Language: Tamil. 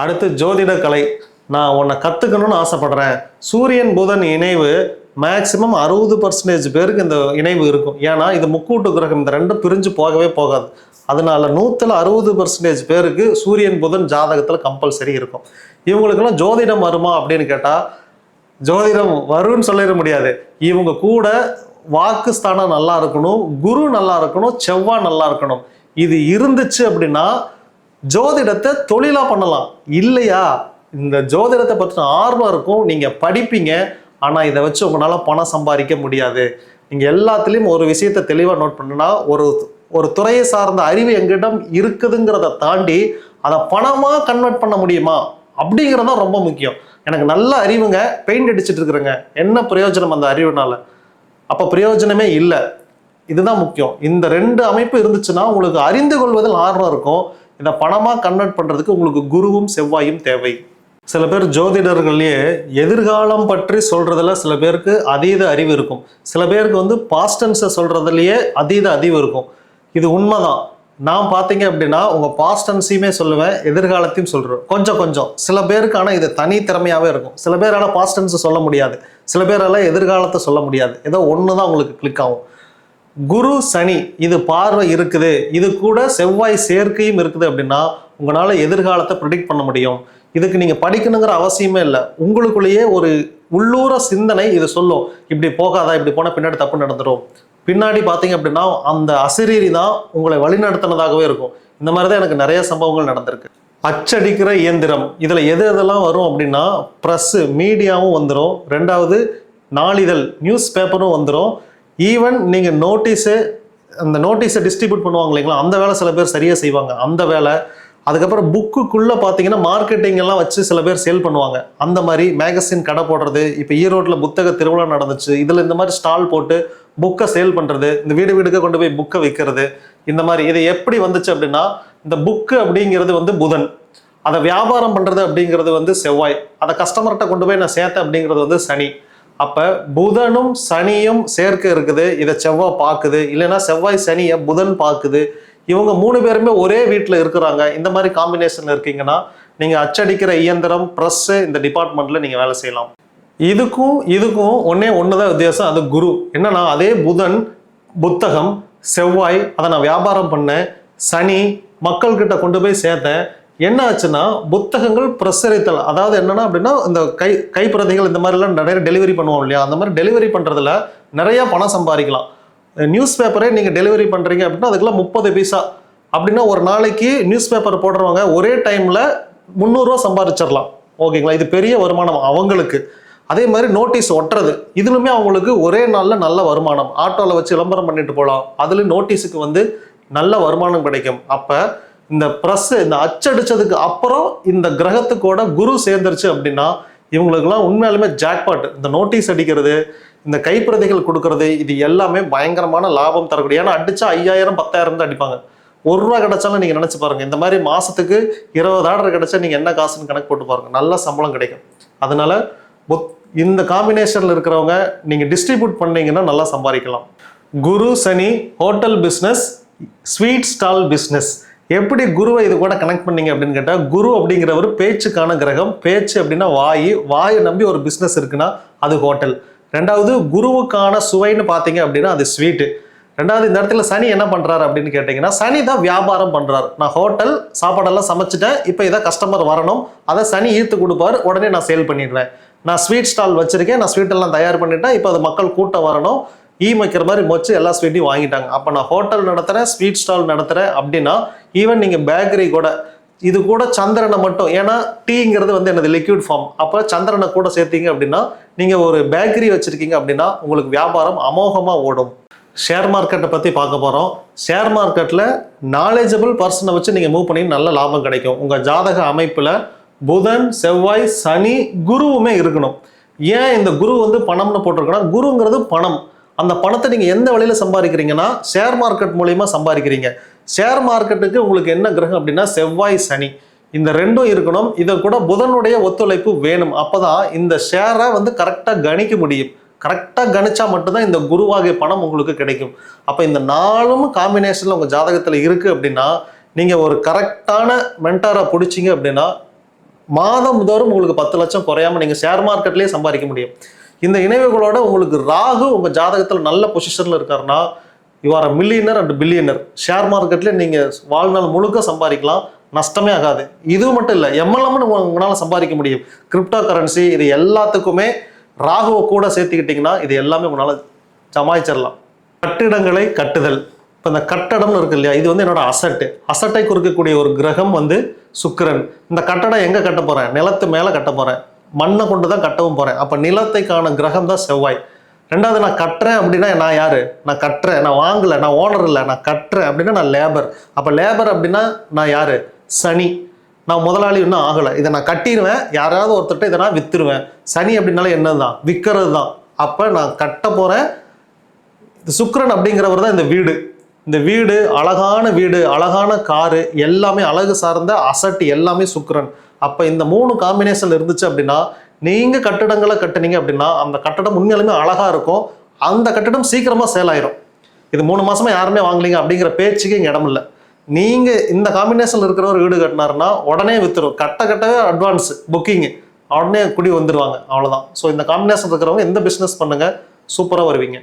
அடுத்து ஜோதிட கலை நான் உன்னை கற்றுக்கணும்னு ஆசைப்படுறேன். சூரியன் புதன் இணைவு மேக்சிமம் அறுபது பர்சன்டேஜ் பேருக்கு இந்த இணைவு இருக்கும். ஏன்னா இது முக்கூட்டு கிரகம். இந்த ரெண்டும் பிரிஞ்சு போகவே போகாது. அதனால நூற்றில் அறுபது பர்சன்டேஜ் பேருக்கு சூரியன் புதன் ஜாதகத்தில் கம்பல்சரி இருக்கும். இவங்களுக்கெல்லாம் ஜோதிடம் வருமா அப்படின்னு கேட்டால் ஜோதிடம் வரும்னு சொல்லிட முடியாது. இவங்க கூட வாக்குஸ்தானம் நல்லா இருக்கணும் குரு நல்லா இருக்கணும் செவ்வாய் நல்லா இருக்கணும். இது இருந்துச்சு அப்படின்னா ஜோதிடத்தை தொழிலாக பண்ணலாம். இல்லையா? இந்த ஜோதிடத்தை பற்றின ஆர்வம் இருக்கும். நீங்கள் படிப்பீங்க. ஆனால் இதை வச்சு உங்களால் பணம் சம்பாதிக்க முடியாது. நீங்கள் எல்லாத்துலேயும் ஒரு விஷயத்தை தெளிவாக நோட் பண்ணுனா ஒரு ஒரு துறையை சார்ந்த அறிவு எங்கிடம் இருக்குதுங்கிறத தாண்டி அதை பணமாக கன்வெர்ட் பண்ண முடியுமா? அப்படிங்கிறது தான் ரொம்ப முக்கியம். எனக்கு நல்ல அறிவுங்க பெயிண்ட் அடிச்சுட்டு இருக்கிறேங்க. என்ன பிரயோஜனம் அந்த அறிவுனால? அப்போ பிரயோஜனமே இல்லை. இதுதான் முக்கியம். இந்த ரெண்டு அமைப்பு இருந்துச்சுன்னா உங்களுக்கு அறிந்து கொள்வதில் ஆர்வம் இருக்கும். இதை பணமாக கன்வெர்ட் பண்ணுறதுக்கு உங்களுக்கு குருவும் செவ்வாயும் தேவை. சில பேர் ஜோதிடர்கள்லேயே எதிர்காலம் பற்றி சொல்கிறதுல சில பேருக்கு அதீத அறிவு இருக்கும். சில பேருக்கு வந்து பாஸ்டன்ஸை சொல்கிறதுலையே அதீத அறிவு இருக்கும். இது உண்மைதான். நான் பார்த்தீங்க அப்படின்னா உங்கள் பாஸ்டன்ஸையுமே சொல்லுவேன் எதிர்காலத்தையும் சொல்கிறேன் கொஞ்சம் கொஞ்சம். சில பேருக்கு ஆனால் இது தனி திறமையாகவே இருக்கும். சில பேரால் பாஸ்டன்ஸை சொல்ல முடியாது. சில பேரால் எதிர்காலத்தை சொல்ல முடியாது. ஏதோ ஒன்று தான் உங்களுக்கு கிளிக் ஆகும். குரு சனி இது பார்வை இருக்குது. இது கூட செவ்வாய் சேர்க்கையும் இருக்குது அப்படின்னா உங்களால் எதிர்காலத்தை ப்ரிடிக்ட் பண்ண முடியும். இதுக்கு நீங்கள் படிக்கணுங்கிற அவசியமே இல்லை. உங்களுக்குள்ளேயே ஒரு உள்ளூர சிந்தனை இது சொல்லும். இப்படி போகாதா இப்படி போனால் பின்னாடி தப்பு நடந்துடும் பின்னாடி பார்த்தீங்க அப்படின்னா அந்த அசிரீரி தான் உங்களை வழிநடத்தினதாகவே இருக்கும். இந்த மாதிரி தான் எனக்கு நிறைய சம்பவங்கள் நடந்திருக்கு. அச்சடிக்கிற இயந்திரம். இதில் எது எதெல்லாம் வரும் அப்படின்னா ப்ரெஸ்ஸு மீடியாவும் வந்துடும் ரெண்டாவது நாளிதழ் நியூஸ் பேப்பரும் வந்துடும் ஈவன் நீங்கள் நோட்டீஸு அந்த நோட்டீஸை டிஸ்ட்ரிபியூட் பண்ணுவாங்க இல்லைங்களா? அந்த வேலை சில பேர் சரியாக செய்வாங்க. அந்த வேலை. அதுக்கப்புறம் புக்குக்குள்ளே பார்த்தீங்கன்னா மார்க்கெட்டிங் எல்லாம் வச்சு சில பேர் சேல் பண்ணுவாங்க. அந்த மாதிரி மேகசின் கடை போடுறது இப்போ ஈரோட்டில் புத்தக திருவிழா நடந்துச்சு. இதில் இந்த மாதிரி ஸ்டால் போட்டு புக்கை சேல் பண்ணுறது இந்த வீடு வீடுக்கு கொண்டு போய் புக்கை விற்கிறது இந்த மாதிரி. இது எப்படி வந்துச்சு அப்படின்னா இந்த புக்கு அப்படிங்கிறது வந்து புதன். அதை வியாபாரம் பண்ணுறது அப்படிங்கிறது வந்து செவ்வாய். அதை கஸ்டமர்கிட்ட கொண்டு போய் நான் சேர்த்தேன் அப்படிங்கிறது வந்து சனி. அப்போ புதனும் சனியும் சேர்க்க இருக்குது. இதை செவ்வாய் பார்க்குது. இல்லைன்னா செவ்வாய் சனியை புதன் பார்க்குது. இவங்க மூணு பேருமே ஒரே வீட்டில் இருக்கிறாங்க. இந்த மாதிரி காம்பினேஷனில் இருக்கீங்கன்னா நீங்கள் அச்சடிக்கிற இயந்திரம் ப்ரெஸ்ஸு இந்த டிபார்ட்மெண்ட்டில் நீங்கள் வேலை செய்யலாம். இதுக்கும் இதுக்கும் ஒன்னே ஒன்று தான் வித்தியாசம். அது குரு. என்னன்னா அதே புதன் புத்தகம் செவ்வாய் அதை நான் வியாபாரம் பண்ணேன். சனி மக்கள்கிட்ட கொண்டு போய் சேர்த்தேன். என்ன ஆச்சுன்னா புத்தகங்கள் பிரசரித்தல். அதாவது என்னன்னா அப்படின்னா இந்த கை கைப்பிரதிகள் இந்த மாதிரிலாம் நிறைய டெலிவரி பண்ணுவோம் இல்லையா? அந்த மாதிரி டெலிவரி பண்ணுறதுல நிறைய பணம் சம்பாதிக்கலாம். நியூஸ் பேப்பரே நீங்கள் டெலிவரி பண்ணுறீங்க அப்படின்னா அதுக்கெல்லாம் முப்பது பைசா. அப்படின்னா ஒரு நாளைக்கு நியூஸ் பேப்பர் போடுறவங்க ஒரே டைமில் முந்நூறுரூவா சம்பாதிச்சிடலாம். ஓகேங்களா? இது பெரிய வருமானம் அவங்களுக்கு. அதே மாதிரி நோட்டீஸ் ஒட்டுறது. இதுலுமே அவங்களுக்கு ஒரே நாளில் நல்ல வருமானம். ஆட்டோவில் வச்சு விளம்பரம் பண்ணிட்டு போகலாம். அதில் நோட்டீஸுக்கு வந்து நல்ல வருமானம் கிடைக்கும். அப்போ இந்த ப்ரெஸ் இந்த அச்சடிச்சதுக்கு அப்புறம் இந்த கிரகத்துக்கூட குரு சேர்ந்துருச்சு அப்படின்னா இவங்களுக்கெல்லாம் உண்மையாலுமே ஜாக்பாட் இந்த நோட்டீஸ் அடிக்கிறது இந்த கைப்பிரதிகள் கொடுக்கறது இது எல்லாமே பயங்கரமான லாபம் தரக்கூடிய ஏன்னா அடிச்சா ஐயாயிரம் பத்தாயிரம் தான் அடிப்பாங்க. ஒரு ரூபா கிடைச்சாலும் நீங்க நினைச்சு பாருங்க. இந்த மாதிரி மாசத்துக்கு இருபது ஆர்டர் கிடைச்சா நீங்க என்ன காசுன்னு கணக்கு போட்டு பாருங்க. நல்ல சம்பளம் கிடைக்கும். அதனால இந்த காம்பினேஷன்ல இருக்கிறவங்க நீங்க டிஸ்ட்ரிபியூட் பண்ணீங்கன்னா நல்லா சம்பாதிக்கலாம். குரு சனி hotel business sweet stall business எப்படி குருவை இது கூட கனெக்ட் பண்ணீங்க அப்படின்னு கேட்டால் குரு அப்படிங்கிறவர் பேச்சுக்கான கிரகம் பேச்சு அப்படின்னா வாய் வாயை நம்பி ஒரு பிஸ்னஸ் இருக்குன்னா அது ஹோட்டல் ரெண்டாவது குருவுக்கான சுவைன்னு பார்த்தீங்க அப்படின்னா அது ஸ்வீட்டு ரெண்டாவது இந்த இடத்துல சனி என்ன பண்ணுறாரு அப்படின்னு கேட்டிங்கன்னா சனி தான் வியாபாரம் பண்ணுறாரு நான் ஹோட்டல் சாப்பாடெல்லாம் சமைச்சிட்டேன் இப்போ இதை கஸ்டமர் வரணும். அதை சனி ஈர்த்து கொடுப்பாரு உடனே நான் சேல் பண்ணிடுவேன் நான் ஸ்வீட் ஸ்டால் வச்சுருக்கேன் நான் ஸ்வீட்டெல்லாம் தயார் பண்ணிட்டேன் இப்போ அது மக்கள் கூட்டம் வரணும். ஈ வைக்கிற மாதிரி மொச்சு எல்லா ஸ்வீட்டையும் வாங்கிட்டாங்க. அப்போ நான் ஹோட்டல் நடத்துகிறேன் ஸ்வீட் ஸ்டால் நடத்துகிறேன் அப்படின்னா ஈவன் நீங்கள் பேக்கரி கூட இது கூட சந்திரனை மட்டும் ஏன்னா டீங்கிறது வந்து எனது லிக்விட் ஃபார்ம் அப்போ சந்திரனை கூட சேர்த்தீங்க அப்படின்னா நீங்கள் ஒரு பேக்கரி வச்சுருக்கீங்க அப்படின்னா உங்களுக்கு வியாபாரம் அமோகமாக ஓடும். ஷேர் மார்க்கெட்டை பற்றி பார்க்க போகிறோம் ஷேர் மார்க்கெட்டில் நாலேஜபிள் பர்சனை வச்சு நீங்கள் மூவ் பண்ணி நல்ல லாபம் கிடைக்கும். உங்கள் ஜாதக அமைப்பில் புதன் செவ்வாய் சனி குருவுமே இருக்கணும். ஏன் இந்த குரு வந்து பணம்னு போட்டிருக்கோன்னா குருங்கிறது பணம். அந்த பணத்தை நீங்கள் எந்த வழியில் சம்பாதிக்கிறீங்கன்னா ஷேர் மார்க்கெட் மூலிமா சம்பாதிக்கிறீங்க. ஷேர் மார்க்கெட்டுக்கு உங்களுக்கு என்ன கிரகம் அப்படின்னா செவ்வாய் சனி. இந்த ரெண்டும் இருக்கணும். இதை கூட புதனுடைய ஒத்துழைப்பு வேணும். அப்பதான் இந்த ஷேரை வந்து கரெக்டாக கணிக்க முடியும். கரெக்டாக கணிச்சா மட்டும்தான் இந்த குருவாகிய பணம் உங்களுக்கு கிடைக்கும். அப்போ இந்த நாலும் காம்பினேஷனில் உங்கள் ஜாதகத்தில் இருக்குது அப்படின்னா நீங்கள் ஒரு கரெக்டான மென்டாரை பிடிச்சிங்க அப்படின்னா மாதம் தோறும் உங்களுக்கு பத்து லட்சம் குறையாம நீங்கள் ஷேர் மார்க்கெட்லேயே சம்பாதிக்க முடியும். இந்த இணைவுகளோட உங்களுக்கு ராகு உங்கள் ஜாதகத்தில் நல்ல பொசிஷனில் இருக்காருன்னா you are a millionaire and billionaire share மார்க்கெட்டில் நீங்கள் வாழ்நாள் முழுக்க சம்பாதிக்கலாம். நஷ்டமே ஆகாது. இது மட்டும் இல்லை எம்எல்எம்னு உங்களால் சம்பாதிக்க முடியும். கிரிப்டோ கரன்சி இது எல்லாத்துக்குமே ராகுவை கூட சேர்த்துக்கிட்டிங்கன்னா இது எல்லாமே உங்களால் சமாளிச்சிடலாம். கட்டிடங்களை கட்டுதல். இப்போ இந்த கட்டடம்னு இருக்கு இல்லையா இது வந்து என்னோட அசட்டு அசட்டை குறிக்கக்கூடிய ஒரு கிரகம் வந்து சுக்கிரன். இந்த கட்டடம் எங்கே கட்ட போகிறேன் நிலத்து மேலே கட்ட போகிறேன் மண்ணை கொண்டு தான் கட்டவும் போகிறேன் அப்போ நிலத்தைக்கான கிரகம் தான் செவ்வாய். ரெண்டாவது நான் கட்டுறேன் அப்படின்னா நான் யாரு? நான் கட்டுறேன். நான் வாங்கலை. நான் ஓனர் இல்லை. நான் கட்டுறேன். அப்படின்னா நான் லேபர் அப்போ லேபர் அப்படின்னா நான் யாரு? சனி. நான் முதலாளி இன்னும் ஆகலை. இதை நான் கட்டிடுவேன். யாராவது ஒருத்தர்கிட்ட இதை நான் வித்துருவேன் சனி அப்படின்னாலே என்னதான் விற்கிறது தான் அப்போ நான் கட்ட போகிறேன் சுக்கரன் அப்படிங்கிறவர் தான் இந்த வீடு. இந்த வீடு அழகான வீடு அழகான காரு எல்லாமே அழகு சார்ந்த அசட்டு எல்லாமே சுக்கரன். அப்போ இந்த மூணு காம்பினேஷன் இருந்துச்சு அப்படின்னா நீங்கள் கட்டடங்களை கட்டுனீங்க அப்படின்னா அந்த கட்டடம் உண்மையாலுமே அழகாக இருக்கும். அந்த கட்டடம் சீக்கிரமாக சேல் ஆயிரும். இது மூணு மாதமாக யாருமே வாங்கலீங்க அப்படிங்கிற பேச்சுக்கு இங்கே இடம் இல்லை நீங்கள் இந்த காம்பினேஷனில் இருக்கிற ஒரு வீடு கட்டினாருன்னா உடனே வித்துரும். கட்ட கட்டவே அட்வான்ஸ் புக்கிங்கு உடனே குடி வந்துடுவாங்க அவ்வளோதான் ஸோ இந்த காம்பினேஷன் இருக்கிறவங்க எந்த பிஸ்னஸ் பண்ணுங்கள் சூப்பராக வருவீங்க.